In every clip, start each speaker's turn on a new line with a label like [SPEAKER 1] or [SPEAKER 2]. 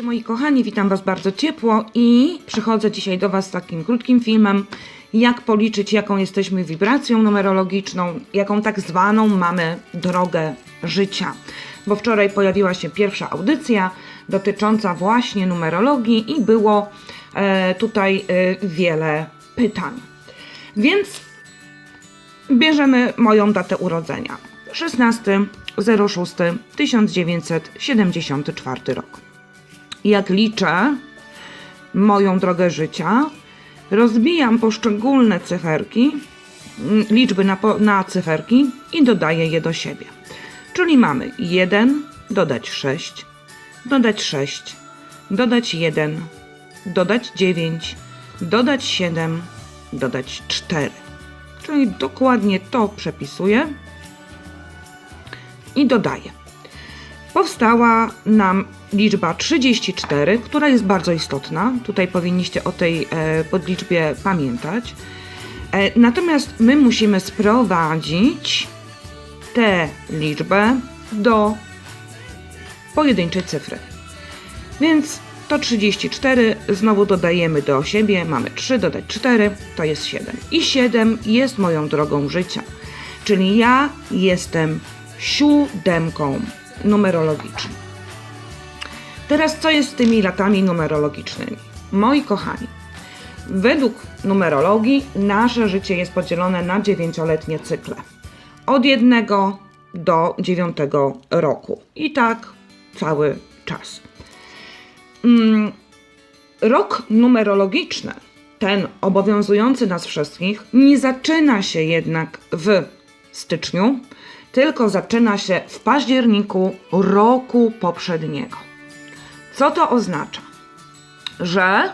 [SPEAKER 1] Witajcie moi kochani, witam Was bardzo ciepło i przychodzę dzisiaj do Was z takim krótkim filmem, jak policzyć jaką jesteśmy wibracją numerologiczną, jaką tak zwaną mamy drogę życia. Bo wczoraj pojawiła się pierwsza audycja dotycząca właśnie numerologii i było e, tutaj e, wiele pytań. Więc bierzemy moją datę urodzenia. 16 06 1974 rok. Jak liczę moją drogę życia, rozbijam poszczególne cyferki, mm, liczby na, na cyferki i dodaję je do siebie. Czyli mamy 1, dodać 6, dodać 6, dodać 1, dodać 9, dodać 7, dodać 4. Czyli dokładnie to przepisuję i dodaję. Powstała nam liczba 34, która jest bardzo istotna. Tutaj powinniście o tej e, podliczbie pamiętać. E, natomiast my musimy sprowadzić tę liczbę do pojedynczej cyfry. Więc to 34 znowu dodajemy do siebie. Mamy 3 dodać 4 to jest 7. I 7 jest moją drogą życia. Czyli ja jestem siódemką numerologiczną. Teraz co jest z tymi latami numerologicznymi? Moi kochani, według numerologii nasze życie jest podzielone na dziewięcioletnie cykle. Od jednego do dziewiątego roku. I tak cały czas. Mm, rok numerologiczny, ten obowiązujący nas wszystkich, nie zaczyna się jednak w styczniu, tylko zaczyna się w październiku roku poprzedniego. Co to oznacza? Że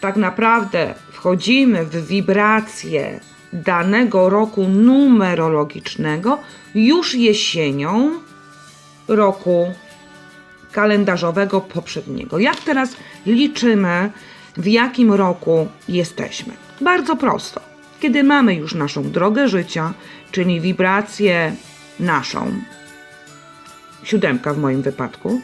[SPEAKER 1] tak naprawdę wchodzimy w wibrację danego roku numerologicznego już jesienią roku kalendarzowego poprzedniego. Jak teraz liczymy, w jakim roku jesteśmy? Bardzo prosto. Kiedy mamy już naszą drogę życia, czyli wibrację naszą, siódemka w moim wypadku,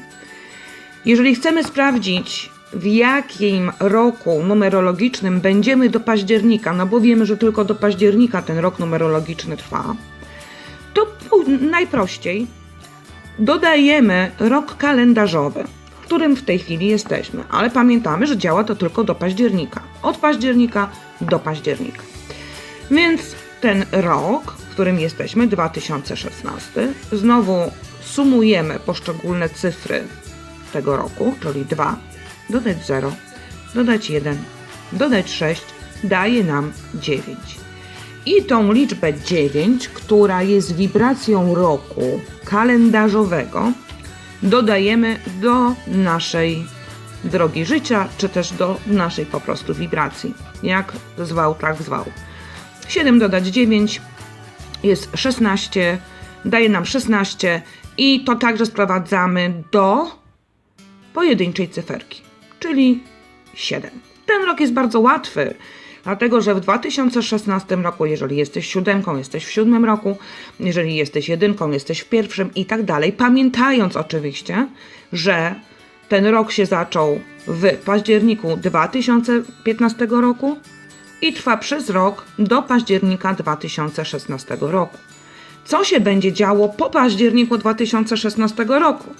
[SPEAKER 1] jeżeli chcemy sprawdzić, w jakim roku numerologicznym będziemy do października, no bo wiemy, że tylko do października ten rok numerologiczny trwa, to najprościej dodajemy rok kalendarzowy, w którym w tej chwili jesteśmy, ale pamiętamy, że działa to tylko do października. Od października do października. Więc ten rok, w którym jesteśmy, 2016, znowu sumujemy poszczególne cyfry tego roku, czyli 2, dodać 0, dodać 1, dodać 6, daje nam 9. I tą liczbę 9, która jest wibracją roku kalendarzowego, dodajemy do naszej drogi życia, czy też do naszej po prostu wibracji. Jak zwał, tak zwał. 7 dodać 9 jest 16, daje nam 16 i to także sprowadzamy do pojedynczej cyferki, czyli 7. Ten rok jest bardzo łatwy, dlatego że w 2016 roku, jeżeli jesteś siódemką, jesteś w siódmym roku, jeżeli jesteś jedynką, jesteś w pierwszym i tak dalej, pamiętając oczywiście, że ten rok się zaczął w październiku 2015 roku i trwa przez rok do października 2016 roku. Co się będzie działo po październiku 2016 roku?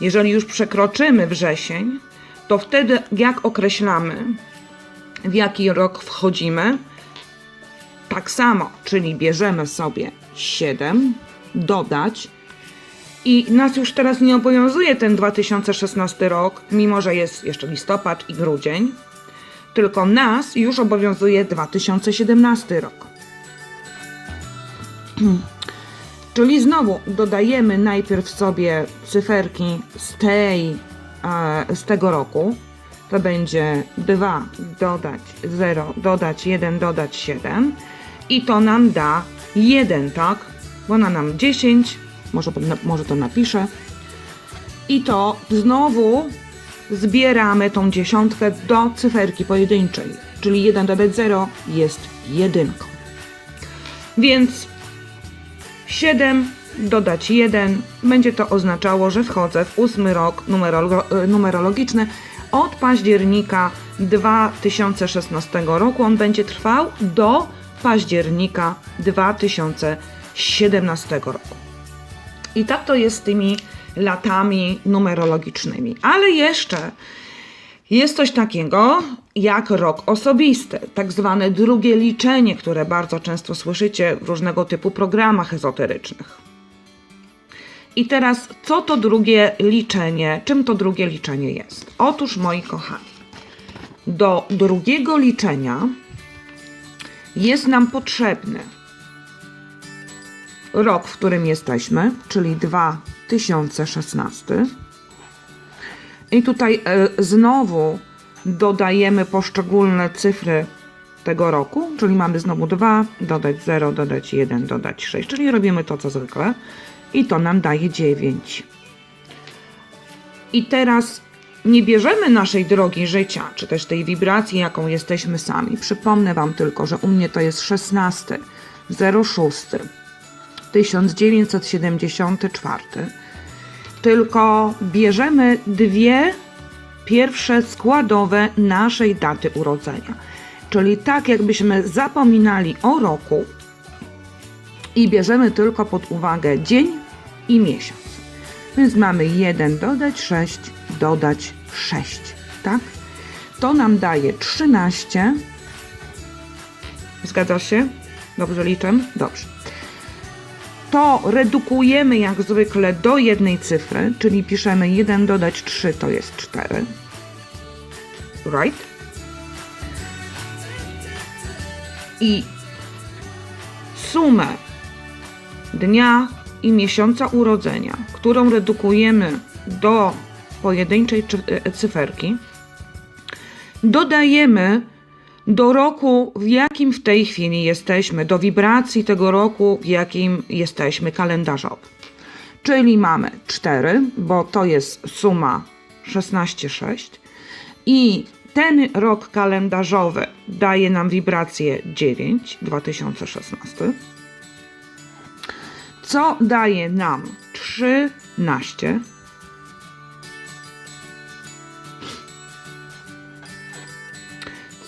[SPEAKER 1] Jeżeli już przekroczymy wrzesień, to wtedy jak określamy, w jaki rok wchodzimy? Tak samo, czyli bierzemy sobie 7, dodać i nas już teraz nie obowiązuje ten 2016 rok, mimo że jest jeszcze listopad i grudzień, tylko nas już obowiązuje 2017 rok. Czyli znowu dodajemy najpierw sobie cyferki z, tej, e, z tego roku. To będzie 2 dodać 0, dodać 1, dodać 7. I to nam da 1, tak? Bo ona nam 10, może, może to napiszę. I to znowu zbieramy tą dziesiątkę do cyferki pojedynczej. Czyli 1 dodać 0 jest jedynką. Więc 7 dodać 1. Będzie to oznaczało, że wchodzę w ósmy rok numerolo- numerologiczny od października 2016 roku. On będzie trwał do października 2017 roku. I tak to jest z tymi latami numerologicznymi. Ale jeszcze jest coś takiego jak rok osobisty, tak zwane drugie liczenie, które bardzo często słyszycie w różnego typu programach ezoterycznych. I teraz, co to drugie liczenie? Czym to drugie liczenie jest? Otóż, moi kochani, do drugiego liczenia jest nam potrzebny rok, w którym jesteśmy, czyli 2016. I tutaj e, znowu dodajemy poszczególne cyfry tego roku, czyli mamy znowu 2, dodać 0, dodać 1, dodać 6, czyli robimy to co zwykle i to nam daje 9. I teraz nie bierzemy naszej drogi życia, czy też tej wibracji, jaką jesteśmy sami. Przypomnę Wam tylko, że u mnie to jest 16 06 1974. Tylko bierzemy dwie pierwsze składowe naszej daty urodzenia. Czyli tak, jakbyśmy zapominali o roku i bierzemy tylko pod uwagę dzień i miesiąc. Więc mamy 1 dodać 6, dodać 6, tak? To nam daje 13. Zgadza się? Dobrze liczę? Dobrze. To redukujemy jak zwykle do jednej cyfry, czyli piszemy 1 dodać 3 to jest 4. Right? I sumę dnia i miesiąca urodzenia, którą redukujemy do pojedynczej e, cyferki, dodajemy do roku, w jakim w tej chwili jesteśmy, do wibracji tego roku, w jakim jesteśmy kalendarzowo. Czyli mamy 4, bo to jest suma 16,6 i ten rok kalendarzowy daje nam wibrację 9, 2016, co daje nam 13,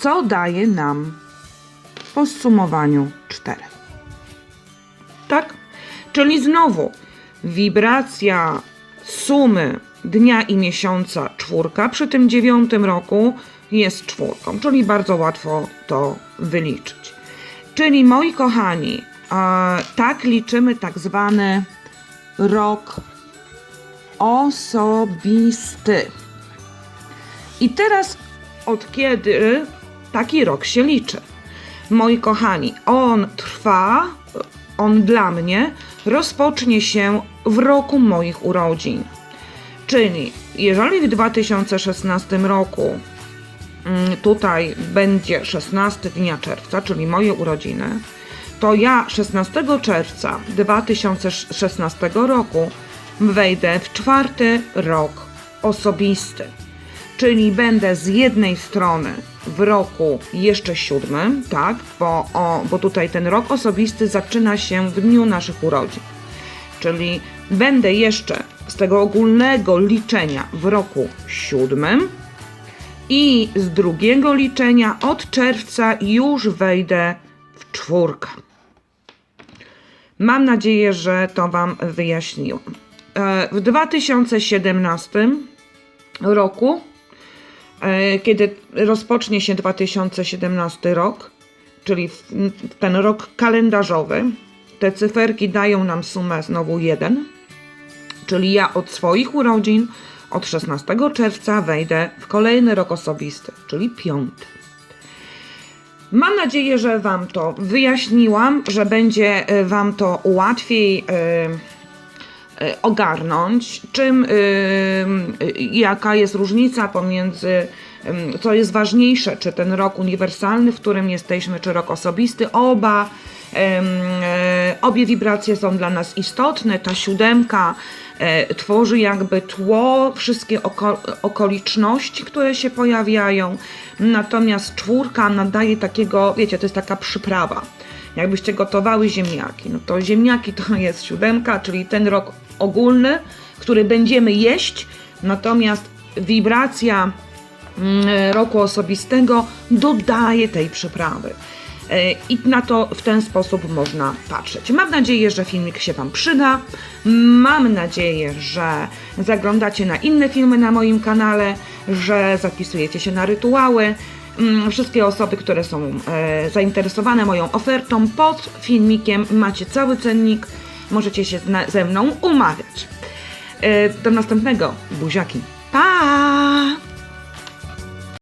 [SPEAKER 1] co daje nam w podsumowaniu 4. Tak? Czyli znowu wibracja sumy dnia i miesiąca czwórka przy tym dziewiątym roku jest czwórką, czyli bardzo łatwo to wyliczyć. Czyli moi kochani, tak liczymy tak zwany rok osobisty. I teraz od kiedy taki rok się liczy? Moi kochani, on trwa, on dla mnie rozpocznie się w roku moich urodzin. Czyli jeżeli w 2016 roku mm, tutaj będzie 16 dnia czerwca, czyli moje urodziny, to ja 16 czerwca 2016 roku wejdę w czwarty rok osobisty. Czyli będę z jednej strony w roku jeszcze siódmym, tak, bo, o, bo tutaj ten rok osobisty zaczyna się w dniu naszych urodzin. Czyli będę jeszcze z tego ogólnego liczenia w roku siódmym i z drugiego liczenia od czerwca już wejdę w czwórkę. Mam nadzieję, że to Wam wyjaśniłam. E, W 2017 roku, kiedy rozpocznie się 2017 rok, czyli ten rok kalendarzowy, te cyferki dają nam sumę znowu 1, czyli ja od swoich urodzin, od 16 czerwca wejdę w kolejny rok osobisty, czyli piąty. Mam nadzieję, że Wam to wyjaśniłam, że będzie e, Wam to łatwiej e, e, ogarnąć, czym, e, e, jaka jest różnica pomiędzy, co jest ważniejsze, czy ten rok uniwersalny, w którym jesteśmy, czy rok osobisty. Oba, e, obie wibracje są dla nas istotne. Ta siódemka e, tworzy jakby tło, wszystkie oko, okoliczności, które się pojawiają, natomiast czwórka nadaje takiego, wiecie, to jest taka przyprawa jakbyście gotowały ziemniaki. No to ziemniaki to jest siódemka, czyli ten rok ogólny, który będziemy jeść, natomiast wibracja mm, roku osobistego dodaje tej przyprawy. E, I na to w ten sposób można patrzeć. Mam nadzieję, że filmik się Wam przyda. Mam nadzieję, że zaglądacie na inne filmy na moim kanale, że zapisujecie się na rytuały. Mm, Wszystkie osoby, które są e, zainteresowane moją ofertą, pod filmikiem macie cały cennik. Możecie się ze mną umawiać. E, Do następnego. Buziaki. Pa!